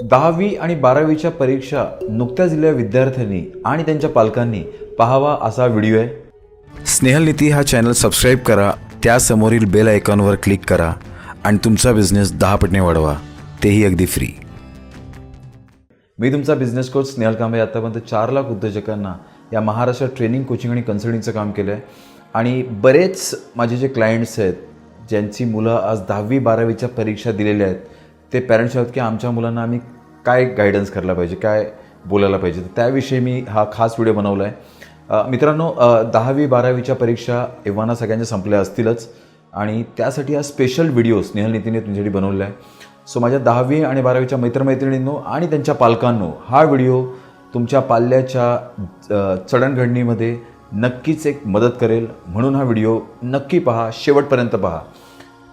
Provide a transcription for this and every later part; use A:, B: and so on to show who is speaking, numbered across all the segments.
A: दहावी आणि बारावीच्या परीक्षा नुकत्याच दिलेल्या विद्यार्थ्यांनी आणि त्यांच्या पालकांनी पाहावा असा व्हिडिओ आहे.
B: स्नेहलनीती हा चॅनल सबस्क्राईब करा त्यासमोरील बेल आयकॉनवर क्लिक करा आणि तुमचा बिझनेस दहा पटने वाढवा. तेही अगदी फ्री.
A: मी तुमचा बिझनेस कोच स्नेहल कांबळे. आतापर्यंत चार लाख उद्योजकांना या महाराष्ट्रात ट्रेनिंग कोचिंग आणि कन्सल्टिंगचं काम केलं आहे आणि बरेच माझे जे क्लायंट्स आहेत ज्यांची मुलं आज दहावी बारावीच्या परीक्षा दिलेल्या आहेत ते पॅरेंट्स आहेत की आमच्या मुलांना आम्ही काय गायडन्स करायला पाहिजे काय बोलायला पाहिजे? तर त्याविषयी मी हा खास व्हिडिओ बनवला आहे मित्रांनो दहावी बारावीच्या परीक्षा एव्हाना सगळ्यांच्या संपल्या असतीलच. आणि त्यासाठी हा स्पेशल व्हिडिओ स्नेहल नितीने तुमच्यासाठी बनवला आहे सो माझ्या दहावी आणि बारावीच्या मित्रमैत्रिणींनो आणि त्यांच्या पालकांनो हा व्हिडिओ तुमच्या पाल्याच्या चढणघडणीमध्ये नक्कीच एक मदत करेल. म्हणून हा व्हिडिओ नक्की पहा शेवटपर्यंत पहा.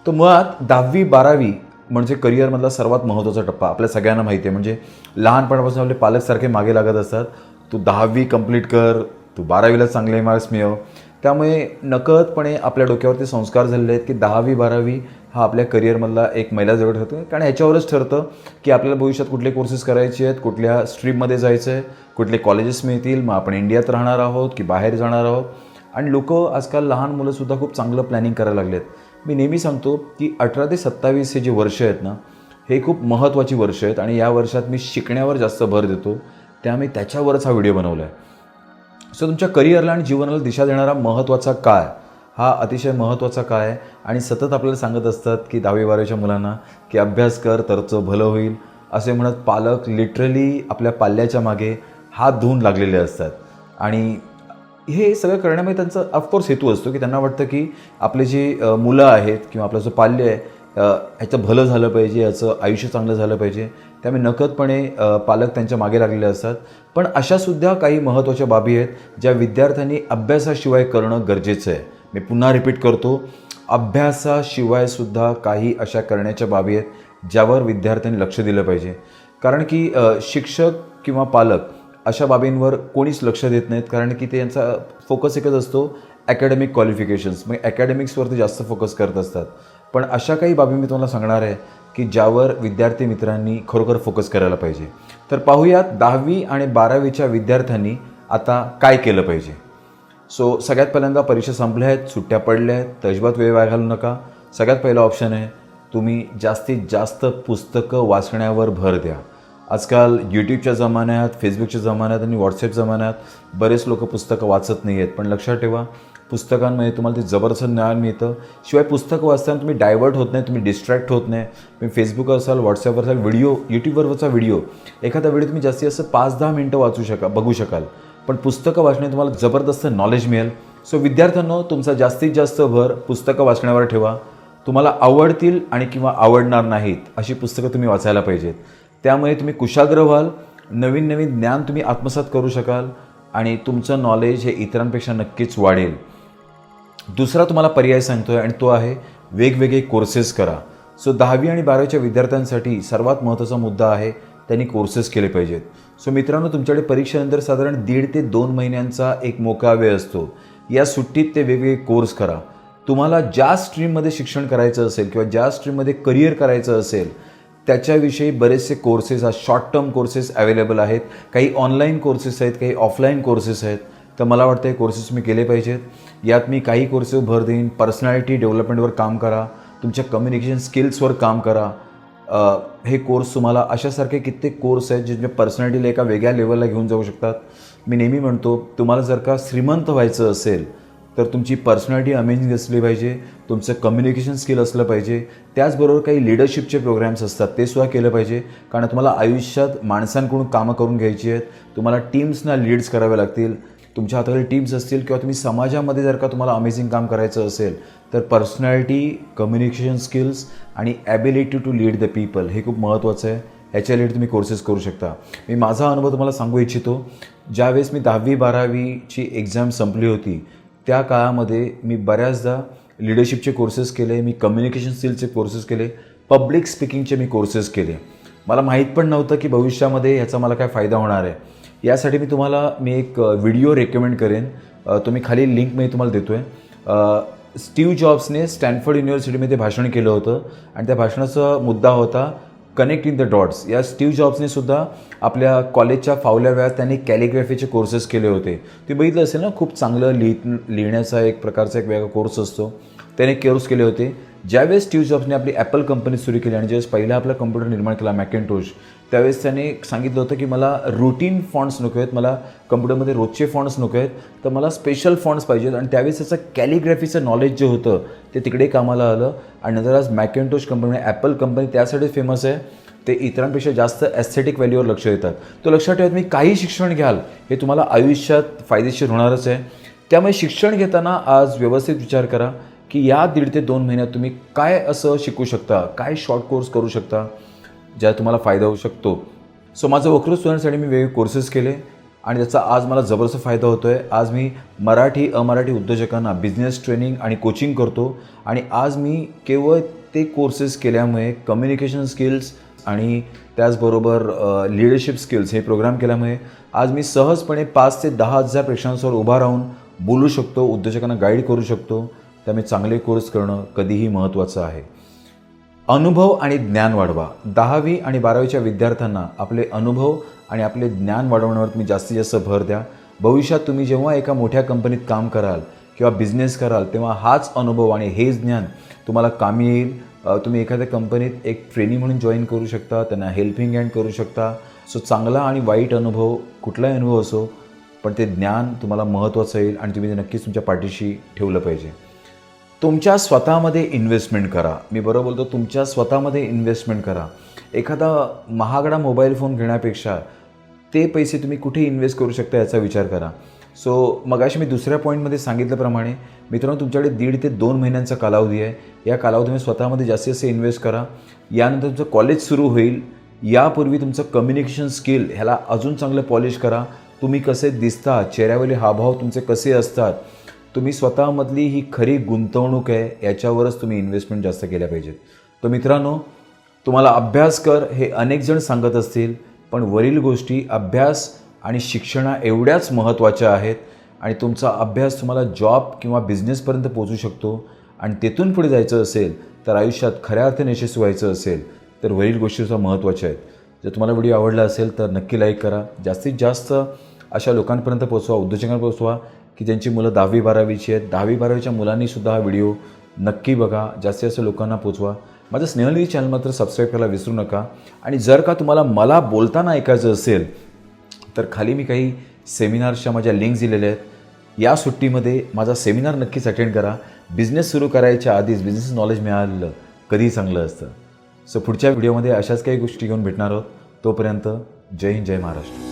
A: तो मुळात दहावी बारावी म्हणजे करिअरमधला सर्वात महत्त्वाचा टप्पा आपल्या सगळ्यांना माहिती आहे. म्हणजे लहानपणापासून आपले पालकसारखे मागे लागत असतात. तू दहावी कंप्लीट कर तू बारावीला चांगले मार्क्स मिळव. त्यामुळे नकळतपणे आपल्या डोक्यावरती संस्कार झालेले आहेत की दहावी बारावी हा आपल्या करिअरमधला एक मैलाजवळ ठरतो कारण ह्याच्यावरच ठरतं की आपल्याला भविष्यात कुठले कोर्सेस करायचे आहेत कुठल्या स्ट्रीममध्ये जायचं आहे कुठले कॉलेजेस मिळतील. मग आपण इंडियात राहणार आहोत की बाहेर जाणार आहोत. आणि लोक आजकाल लहान मुलंसुद्धा खूप चांगलं प्लॅनिंग करायला लागलेत. मी नेहमी सांगतो की अठरा ते सत्तावीस हे जे वर्ष आहेत ना हे खूप महत्त्वाची वर्ष आहेत आणि या वर्षात मी शिकण्यावर जास्त भर देतो. त्यामुळे त्याच्यावरच हा व्हिडिओ बनवला आहे सो तुमच्या करिअरला आणि जीवनाला दिशा देणारा महत्त्वाचा काळ हा अतिशय महत्त्वाचा काळ आहे आणि सतत आपल्याला सांगत असतात की दहावी बारावीच्या मुलांना की अभ्यास कर तरचं भलं होईल. असे म्हणत पालक लिटरली आपल्या पाल्याच्या मागे हात धुवून लागलेले असतात. आणि हे सगळं करण्यामध्ये त्यांचा ऑफकोर्स हेतू असतो की त्यांना वाटतं की आपले जे मुलं आहेत किंवा आपलं जो पाल्य आहे ह्याचं भलं झालं पाहिजे याचं आयुष्य चांगलं झालं पाहिजे त्यामुळे नकदपणे पालक त्यांच्या मागे लागलेले असतात. पण अशासुद्धा काही महत्त्वाच्या बाबी आहेत ज्या विद्यार्थ्यांनी अभ्यासाशिवाय करणं गरजेचं आहे. मी पुन्हा रिपीट करतो अभ्यासाशिवाय सुद्धा काही अशा करण्याच्या बाबी आहेत ज्यावर विद्यार्थ्यांनी लक्ष दिलं पाहिजे. कारण की शिक्षक किंवा पालक अशा बाबींवर कोणीच लक्ष देत नाहीत कारण की ते यांचा फोकस एकच असतो अकॅडमिक क्वालिफिकेशन्स मग ॲकॅडमिक्सवरती जास्त फोकस करत असतात. पण अशा काही बाबी मी तुम्हाला सांगणार आहे की ज्यावर विद्यार्थी मित्रांनी खरोखर फोकस करायला पाहिजे. तर पाहूयात दहावी आणि बारावीच्या विद्यार्थ्यांनी आता काय केलं पाहिजे. सो सगळ्यात पहिल्यांदा परीक्षा संपल्या आहेत सुट्ट्या पडल्या आहेत तर अजिबात वेळ वाया घालू नका. सगळ्यात पहिला ऑप्शन आहे तुम्ही जास्तीत जास्त पुस्तकं वाचण्यावर भर द्या. आजकाल यूट्यूबच्या जमान्यात फेसबुकच्या जमान्यात आणि व्हॉट्सअप जमान्यात बरेच लोक पुस्तकं वाचत नाही आहेत पण लक्षात ठेवा पुस्तकांमध्ये तुम्हाला ते जबरदस्त ज्ञान मिळतं. शिवाय पुस्तकं वाचताना तुम्ही डायवर्ट होत नाही तुम्ही डिस्ट्रॅक्ट होत नाही. तुम्ही फेसबुकवर असाल व्हॉट्सअपवर असाल व्हिडिओ यूट्यूबवरचा व्हिडिओ. एखादा व्हिडिओ तुम्ही जास्तीत जास्त पाच दहा मिनटं वाचू शका बघू शकाल. पण पुस्तकं वाचणे तुम्हाला जबरदस्त नॉलेज मिळेल. सो विद्यार्थ्यांनो तुमचा जास्तीत जास्त भर पुस्तकं वाचण्यावर ठेवा. तुम्हाला आवडतील आणि किंवा आवडणार नाहीत अशी पुस्तकं तुम्ही वाचायला पाहिजेत. त्यामुळे तुम्ही कुशाग्र व्हाल नवीन नवीन ज्ञान तुम्ही आत्मसात करू शकाल आणि तुमचं नॉलेज हे इतरांपेक्षा नक्कीच वाढेल. दुसरा तुम्हाला पर्याय सांगतो आहे आणि तो आहे वेगवेगळे कोर्सेस करा. सो दहावी आणि बारावीच्या विद्यार्थ्यांसाठी सर्वात महत्त्वाचा मुद्दा आहे त्यांनी कोर्सेस केले पाहिजेत. सो मित्रांनो तुमच्याकडे परीक्षेनंतर साधारण दीड ते दोन महिन्यांचा एक मोकळा वेळ असतो. या सुट्टीत ते वेगवेगळे कोर्स करा. तुम्हाला ज्या स्ट्रीममध्ये शिक्षण करायचं असेल किंवा ज्या स्ट्रीममध्ये करिअर करायचं असेल त्याच्याविषयी बरेचसे कोर्सेस आज शॉर्ट टर्म कोर्सेस अवेलेबल आहेत. काही ऑनलाईन कोर्सेस आहेत काही ऑफलाईन कोर्सेस आहेत. तर मला वाटतं हे कोर्सेस मी केले पाहिजेत. यात मी काही कोर्सेस भर देईन. पर्सनॅलिटी डेव्हलपमेंटवर काम करा. तुमच्या कम्युनिकेशन स्किल्सवर काम करा. हे कोर्स तुम्हाला अशासारखे कित्येक कोर्स आहेत जे तुमच्या पर्सनॅलिटीला एका वेगळ्या लेवलला घेऊन जाऊ शकतात. मी नेहमी म्हणतो तुम्हाला जर का श्रीमंत व्हायचं असेल तर तुमची पर्सनॅलिटी अमेझिंग असली पाहिजे तुमचं कम्युनिकेशन स्किल असलं पाहिजे. त्याचबरोबर काही लिडरशिपचे प्रोग्राम्स असतात ते सुद्धा केलं पाहिजे. कारण तुम्हाला आयुष्यात माणसांकडून कामं करून घ्यायची आहेत. तुम्हाला टीम्सना लीड्स करावे लागतील. तुमच्या हाताखाली टीम्स असतील किंवा तुम्ही समाजामध्ये जर का तुम्हाला अमेझिंग काम करायचं असेल तर पर्सनॅलिटी कम्युनिकेशन स्किल्स आणि ability to lead the people हे खूप महत्त्वाचं आहे. ह्याच्या रिलेटेड तुम्ही कोर्सेस करू शकता. मी माझा अनुभव तुम्हाला सांगू इच्छितो. ज्यावेळेस मी दहावी बारावीची एक्झाम संपली होती त्या काळामध्ये मी बऱ्याचदा लिडरशिपचे कोर्सेस केले मी कम्युनिकेशन स्किलचे कोर्सेस केले पब्लिक स्पीकिंगचे मी कोर्सेस केले. मला माहीत पण नव्हतं की भविष्यामध्ये ह्याचा मला काय फायदा होणार आहे. यासाठी मी तुम्हाला मी एक व्हिडिओ रेकमेंड करेन. तुम्ही खाली लिंक मी तुम्हाला देतो आहे स्टीव जॉब्सने स्टॅनफर्ड युनिव्हर्सिटीमध्ये भाषण केलं होतं. आणि त्या भाषणाचा मुद्दा होता कनेक्ट इन द डॉट्स या स्टीव्ह जॉब्सने सुद्धा आपल्या कॉलेजच्या फावल्या वेळात त्यांनी कॅलिग्राफीचे कोर्सेस केले होते. ते बघितलं असेल ना खूप चांगलं लिह लिहिण्याचा एक प्रकारचा एक वेगळा कोर्स असतो. त्याने कोर्स केले होते. ज्यावेळेस स्टीव्ह जॉब्सने आपली ॲपल कंपनी सुरू केली आणि ज्यावेळेस पहिला आपला कम्प्युटर निर्माण केला मॅकेंटोश त्यावेळेस त्याने सांगितलं होतं की मला रुटीन फॉन्ट्स नको आहेत मला कम्प्युटरमध्ये रोजचे फॉन्ट्स नको आहेत तर मला स्पेशल फॉन्ट्स पाहिजेत. आणि त्यावेळेस त्याचं कॅलिग्राफीचं नॉलेज जे होतं ते तिकडे कामाला आलं. आणि नंतर आज मॅकेंटोश कंपनी ॲपल कंपनी त्यासाठी फेमस आहे. ते इतरांपेक्षा जास्त ॲस्थेटिक व्हॅल्यूवर लक्ष देतात. तो लक्षात ठेवा तुम्ही काही शिक्षण घ्याल हे तुम्हाला आयुष्यात फायदेशीर होणारच आहे. त्यामुळे शिक्षण घेताना आज व्यवस्थित विचार करा. की या दीड ते दोन महिन्यात तुम्ही काय असं शिकू शकता? काय शॉर्ट कोर्स करू शकता? ज्या तुम्हाला फायदा होऊ शकतो. सो माझं वक्र सुधारण्यासाठी मी वेगवेगळे कोर्सेस केले आणि त्याचा आज मला जबरदस्त फायदा होतो आहे आज मी मराठी अमराठी उद्योजकांना बिझनेस ट्रेनिंग आणि कोचिंग करतो आणि आज मी केवळ ते कोर्सेस केल्यामुळे कम्युनिकेशन स्किल्स आणि त्याचबरोबर लिडरशिप स्किल्स हे प्रोग्राम केल्यामुळे आज मी सहजपणे पाच ते दहा हजार प्रेक्षकांसमोर उभा राहून बोलू शकतो उद्योजकांना गाईड करू शकतो. त्यामुळे चांगले कोर्स करणं कधीही महत्त्वाचं आहे. अनुभव आणि ज्ञान वाढवा. दहावी आणि बारावीच्या विद्यार्थ्यांना आपले अनुभव आणि आपले ज्ञान वाढवण्यावर तुम्ही जास्तीत जास्त भर द्या. भविष्यात तुम्ही जेव्हा एका मोठ्या कंपनीत काम कराल किंवा बिझनेस कराल तेव्हा हाच अनुभव आणि हेच ज्ञान तुम्हाला कामी येईल. तुम्ही एखाद्या कंपनीत एक ट्रेनिंग म्हणून जॉईन करू शकता त्यांना हेल्पिंग हँड करू शकता. सो चांगला आणि वाईट अनुभव कुठलाही अनुभव असो पण ते ज्ञान तुम्हाला महत्त्वाचं येईल आणि तुम्ही ते नक्कीच तुमच्या पाठीशी ठेवलं पाहिजे. तुमच्या स्वतःमध्ये इन्व्हेस्टमेंट करा. मी बरोबर बोलतो तुमच्या स्वतःमध्ये इन्व्हेस्टमेंट करा. एखादा महागडा मोबाईल फोन घेण्यापेक्षा ते पैसे तुम्ही कुठे इन्व्हेस्ट करू शकता याचा विचार करा. सो मगाशी मी दुसऱ्या पॉईंटमध्ये सांगितल्याप्रमाणे मित्रांनो तुमच्याकडे दीड ते दोन महिन्यांचा कालावधी आहे. या कालावधीमध्ये स्वतःमध्ये जास्तीत जास्त इन्व्हेस्ट करा. यानंतर तुमचं कॉलेज सुरू होईल. यापूर्वी तुमचं कम्युनिकेशन स्किल ह्याला अजून चांगलं पॉलिश करा. तुम्ही कसे दिसता चेहऱ्यावरील हावभाव तुमचे कसे असतात तुम्ही स्वतःमधली ही खरी गुंतवणूक आहे याच्यावरच तुम्ही इन्व्हेस्टमेंट जास्त केल्या पाहिजेत. तर मित्रांनो तुम्हाला अभ्यास कर हे अनेक जण सांगत असतील पण वरील गोष्टी अभ्यास आणि शिक्षणा एवढ्याच महत्त्वाच्या आहेत आणि तुमचा अभ्यास तुम्हाला जॉब किंवा बिझनेसपर्यंत पोचू शकतो आणि तेथून पुढे जायचं असेल तर आयुष्यात खऱ्या अर्थाने यशस्वी व्हायचं असेल तर वरील गोष्टीसुद्धा महत्त्वाच्या आहेत. जर तुम्हाला व्हिडिओ आवडला असेल तर नक्की लाईक करा. जास्तीत जास्त अशा लोकांपर्यंत पोचवा उद्योजकांना पोचवा की ज्यांची मुलं दहावी बारावीची आहेत. दहावी बारावीच्या मुलांनीसुद्धा हा व्हिडिओ नक्की बघा. जास्तीत जास्त लोकांना पोचवा. माझं स्नेहलनिधी चॅनल मात्र सबस्क्राईब करायला विसरू नका. आणि जर का तुम्हाला मला बोलताना ऐकायचं असेल तर खाली मी काही सेमिनारच्या माझ्या लिंक्स दिलेल्या आहेत. या सुट्टीमध्ये माझा सेमिनार नक्कीच अटेंड करा. बिझनेस सुरू करायच्या आधीच बिझनेस नॉलेज मिळालेलं कधीही चांगलं असतं. सो पुढच्या व्हिडिओमध्ये अशाच काही गोष्टी घेऊन भेटणार आहोत. तोपर्यंत जय हिंद जय महाराष्ट्र.